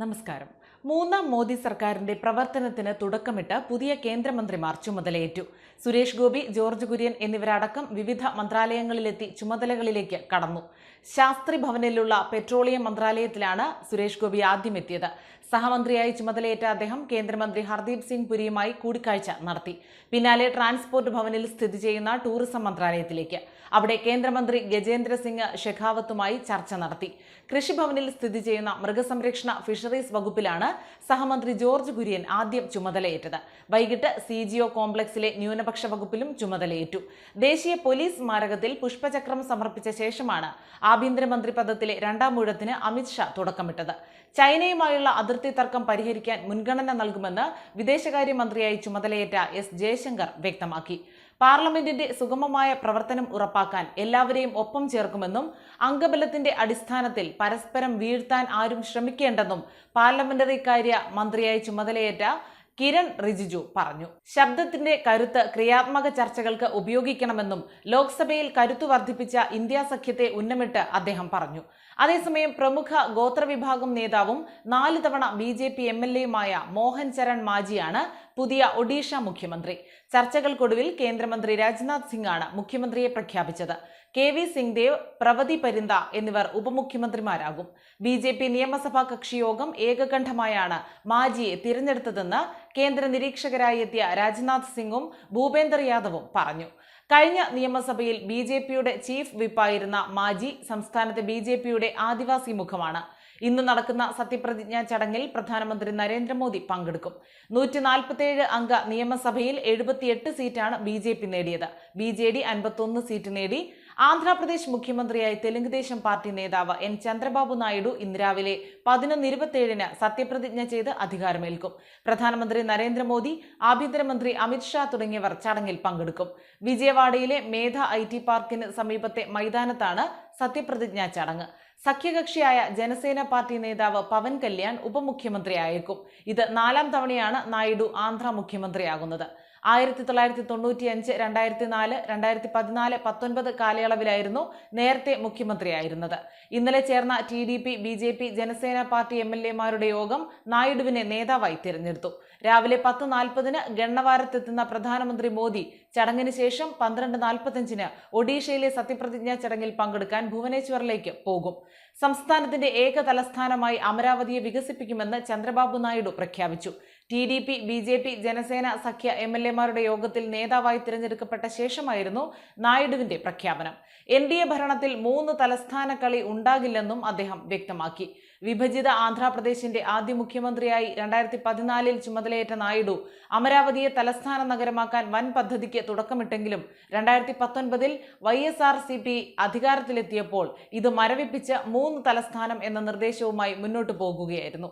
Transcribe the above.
നമസ്കാരം. മൂന്നാം മോദി സർക്കാരിന്റെ പ്രവർത്തനത്തിന് തുടക്കമിട്ട് പുതിയ കേന്ദ്രമന്ത്രിമാർ ചുമതലയേറ്റു. സുരേഷ് ഗോപി ജോർജ് കുര്യൻ എന്നിവരടക്കം വിവിധ മന്ത്രാലയങ്ങളിലെത്തി ചുമതലകളിലേക്ക് കടന്നു. ശാസ്ത്രി ഭവനിലുള്ള പെട്രോളിയം മന്ത്രാലയത്തിലാണ് സുരേഷ് ഗോപി ആദ്യം എത്തിയത് സഹമന്ത്രിയായി ചുമതലയേറ്റ അദ്ദേഹം കേന്ദ്രമന്ത്രി ഹർദീപ് സിംഗ് പുരിയുമായി കൂടിക്കാഴ്ച നടത്തി. പിന്നാലെ ട്രാൻസ്പോർട്ട് ഭവനിൽ സ്ഥിതി ചെയ്യുന്ന ടൂറിസം മന്ത്രാലയത്തിലേക്ക്. അവിടെ കേന്ദ്രമന്ത്രി ഗജേന്ദ്ര സിംഗ് ഷെഖാവത്തുമായി ചർച്ച നടത്തി. കൃഷിഭവനിൽ സ്ഥിതി ചെയ്യുന്ന മൃഗസംരക്ഷണ ഫിഷറീസ് വകുപ്പിലാണ് സഹമന്ത്രി ജോർജ് കുര്യൻ ആദ്യം ചുമതലയേറ്റത്. വൈകിട്ട് സി ജി ഒ കോംപ്ലക്സിലെ ന്യൂനപക്ഷ വകുപ്പിലും ചുമതലയേറ്റു. ദേശീയ പോലീസ് സ്മാരകത്തിൽ പുഷ്പചക്രം സമർപ്പിച്ച ശേഷമാണ് ആഭ്യന്തരമന്ത്രി പദത്തിലെ രണ്ടാം ഊഴത്തിന് അമിത്ഷാ തുടക്കമിട്ടത്. ചൈനയുമായുള്ള അതിർത്തി തർക്കം പരിഹരിക്കാൻ മുൻഗണന നൽകുമെന്ന് വിദേശകാര്യമന്ത്രിയായി ചുമതലയേറ്റ എസ് ജയശങ്കർ വ്യക്തമാക്കി. പാർലമെന്റിന്റെ സുഗമമായ പ്രവർത്തനം ഉറപ്പാക്കാൻ എല്ലാവരെയും ഒപ്പം ചേർക്കുമെന്നും അംഗബലത്തിന്റെ അടിസ്ഥാനത്തിൽ പരസ്പരം വീഴ്ത്താൻ ആരും ശ്രമിക്കേണ്ടെന്നും പാർലമെന്ററി കാര്യ മന്ത്രിയായി ചുമതലയേറ്റ കിരൺ റിജിജു പറഞ്ഞു. ശബ്ദത്തിന്റെ കരുത്ത് ക്രിയാത്മക ചർച്ചകൾക്ക് ഉപയോഗിക്കണമെന്നും ലോക്സഭയിൽ കരുത്തു വർദ്ധിപ്പിച്ച ഇന്ത്യ സഖ്യത്തെ ഉന്നമിട്ട് അദ്ദേഹം പറഞ്ഞു. അതേസമയം പ്രമുഖ ഗോത്രവിഭാഗം നേതാവും നാല് തവണ B J P M L എയുമായ Mohan Charan മാജിയാണ് പുതിയ ഒഡീഷ മുഖ്യമന്ത്രി. ചർച്ചകൾക്കൊടുവിൽ കേന്ദ്രമന്ത്രി രാജ്നാഥ് സിംഗ് ആണ് മുഖ്യമന്ത്രിയെ പ്രഖ്യാപിച്ചത്. കെ വി സിംഗ് ദേവ് പ്രവതി പരിന്ത എന്നിവർ ഉപമുഖ്യമന്ത്രിമാരാകും. ബി ജെ പി നിയമസഭാ കക്ഷിയോഗം ഏകകണ്ഠമായാണ് മാജിയെ തിരഞ്ഞെടുത്തതെന്ന് കേന്ദ്ര നിരീക്ഷകരായി എത്തിയ രാജ്നാഥ് സിംഗും ഭൂപേന്ദർ യാദവും പറഞ്ഞു. കഴിഞ്ഞ നിയമസഭയിൽ ബി ജെ പിയുടെ ചീഫ് വിപ്പായിരുന്ന മാജി സംസ്ഥാനത്തെ ബി ജെ പിയുടെ ആദിവാസി മുഖമാണ്. ഇന്ന് നടക്കുന്ന സത്യപ്രതിജ്ഞാ ചടങ്ങിൽ പ്രധാനമന്ത്രി നരേന്ദ്രമോദി പങ്കെടുക്കും. നൂറ്റി നാൽപ്പത്തിയേഴ് അംഗ നിയമസഭയിൽ എഴുപത്തിയെട്ട് സീറ്റാണ് ബി ജെ പി നേടിയത്. ബി ജെ ഡി അൻപത്തൊന്ന് സീറ്റ് നേടി ആന്ധ്രാപ്രദേശ് മുഖ്യമന്ത്രിയായി തെലുങ്ക് ദേശം പാർട്ടി നേതാവ് എൻ ചന്ദ്രബാബു നായിഡു ഇന്ന് രാവിലെ പതിനൊന്ന് ഇരുപത്തിയേഴിന് സത്യപ്രതിജ്ഞ ചെയ്ത് അധികാരമേൽക്കും. പ്രധാനമന്ത്രി നരേന്ദ്രമോദി ആഭ്യന്തരമന്ത്രി അമിത്ഷാ തുടങ്ങിയവർ ചടങ്ങിൽ പങ്കെടുക്കും. വിജയവാഡയിലെ മേധ ഐ ടി പാർക്കിന് സമീപത്തെ മൈതാനത്താണ് സത്യപ്രതിജ്ഞാ ചടങ്ങ്. സഖ്യകക്ഷിയായ ജനസേന പാർട്ടി നേതാവ് പവൻ കല്യാൺ ഉപമുഖ്യമന്ത്രിയായേക്കും. ഇത് നാലാം തവണയാണ് നായിഡു ആന്ധ്ര മുഖ്യമന്ത്രിയാകുന്നത്. ആയിരത്തി തൊള്ളായിരത്തി തൊണ്ണൂറ്റി അഞ്ച് രണ്ടായിരത്തി നാല് രണ്ടായിരത്തി പതിനാല് പത്തൊൻപത് കാലയളവിലായിരുന്നു നേരത്തെ മുഖ്യമന്ത്രിയായിരുന്നത്. ഇന്നലെ ചേർന്ന T D P B J P Janasena party M L എമാരുടെ യോഗം നായിഡുവിനെ നേതാവായി തിരഞ്ഞെടുത്തു. രാവിലെ പത്ത് നാൽപ്പതിന് ഗണ്ണവാരത്തെത്തുന്ന പ്രധാനമന്ത്രി മോദി ചടങ്ങിന് ശേഷം പന്ത്രണ്ട് നാൽപ്പത്തഞ്ചിന് ഒഡീഷയിലെ സത്യപ്രതിജ്ഞാ ചടങ്ങിൽ പങ്കെടുക്കാൻ ഭുവനേശ്വറിലേക്ക് പോകും. സംസ്ഥാനത്തിന്റെ ഏക തലസ്ഥാനമായി അമരാവതിയെ വികസിപ്പിക്കുമെന്ന് ചന്ദ്രബാബു നായിഡു പ്രഖ്യാപിച്ചു. T D P B J P Janasena സഖ്യ എം എൽ എമാരുടെ യോഗത്തിൽ നേതാവായി തിരഞ്ഞെടുക്കപ്പെട്ട ശേഷമായിരുന്നു നായിഡുവിന്റെ പ്രഖ്യാപനം. എൻ ഡി എ ഭരണത്തിൽ മൂന്ന് തലസ്ഥാന കളി ഉണ്ടാകില്ലെന്നും അദ്ദേഹം വ്യക്തമാക്കി. വിഭജിത ആന്ധ്രാപ്രദേശിന്റെ ആദ്യ മുഖ്യമന്ത്രിയായി രണ്ടായിരത്തി പതിനാലിൽ ചുമതലയേറ്റ നായിഡു അമരാവതിയെ തലസ്ഥാന നഗരമാക്കാൻ വൻ പദ്ധതിക്ക് തുടക്കമിട്ടെങ്കിലും രണ്ടായിരത്തി പത്തൊൻപതിൽ Y S R C P അധികാരത്തിലെത്തിയപ്പോൾ ഇത് മരവിപ്പിച്ച് മൂന്ന് തലസ്ഥാനം എന്ന നിർദ്ദേശവുമായി മുന്നോട്ടു പോകുകയായിരുന്നു.